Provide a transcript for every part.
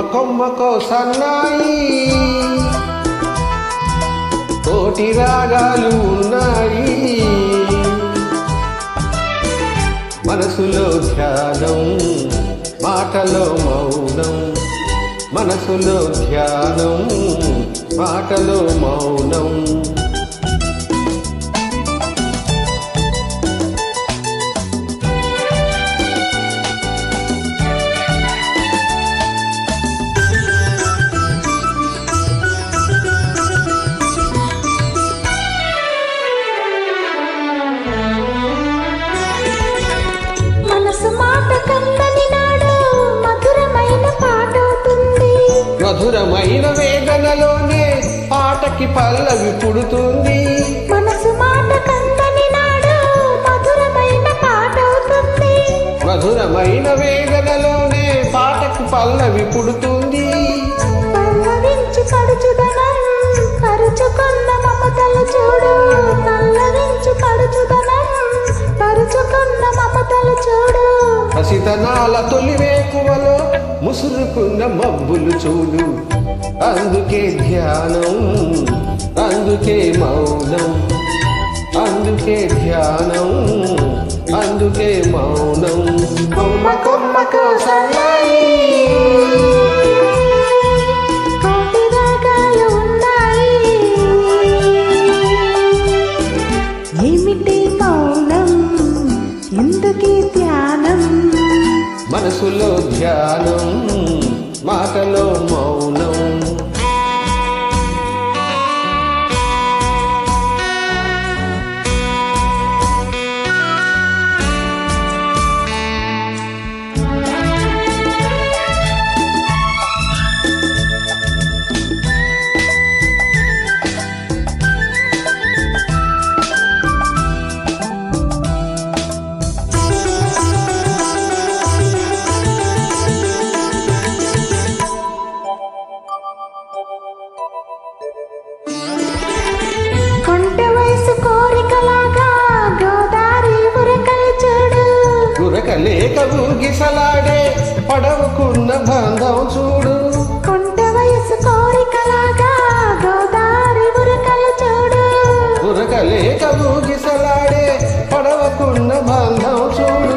కొమ్మకో సన్నాయి. కోటి రాగాలు ఉన్నాయి. మనసులో ధ్యానం మాటలో మౌనం. మనసులో ధ్యానం మాటలో మౌనం. మధురమైన వేదనలోనే పాటకి పల్లవి పుడుతుంది. మనసు మాట కందని నాడు మధురమైన పాట అవుతుంది మధురమైన వేదనలోనే పాటకు పల్లవి పుడుతుంది. పల్లవించి పడుచుదనం పరుచుకున్న మమతలు చూడు. పల్లవించి పరుచుకున్న మమతలు చూడు. హసితనాల తొలి ముసురుకున్న మబ్బులు చూడు. అందుకే ధ్యానం అందుకే మౌనం. అందుకే ధ్యానం అందుకే మౌనం. కొమ్మ కొమ్మ కోసం మనసులో ధ్యానం మాటలో మౌనం. గురకలేక ఊగిసలాడే పడవకున్న బంధం చూడు. కొంటె వయసు కోరికలాగా గోదారి ఉరకలు చూడు. గురకలేక ఊగిసలాడే పడవకున్న బంధం చూడు.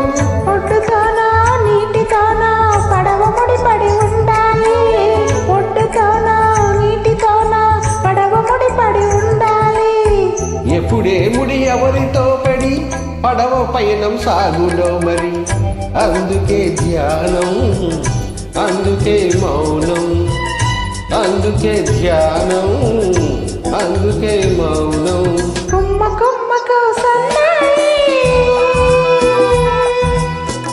ఒడ్డుతోనో నీటితోనో పడవ ముడిపడి ఉండాలి. ఒడ్డుతోనో నీటితోనో పడవ ముడిపడి ఉండాలి. ఎప్పుడే ముడి ఎవరితో పడి పడవ పయనం సాగులో మరి. అందుకే ధ్యానం అందుకే మౌనం అందుకే ధ్యానం అందుకే మౌనం. కొమ్మ కొమ్మకు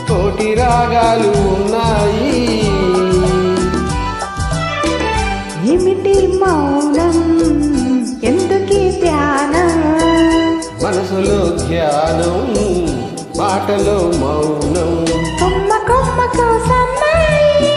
కోటి రాగాలు ఉన్నాయి. ఏమిటి మౌనం? ఎందుకీ ధ్యానం? మనసులో ధ్యానం మాటలో మౌనం. కొమ్మ కొమ్మ సన్నాయి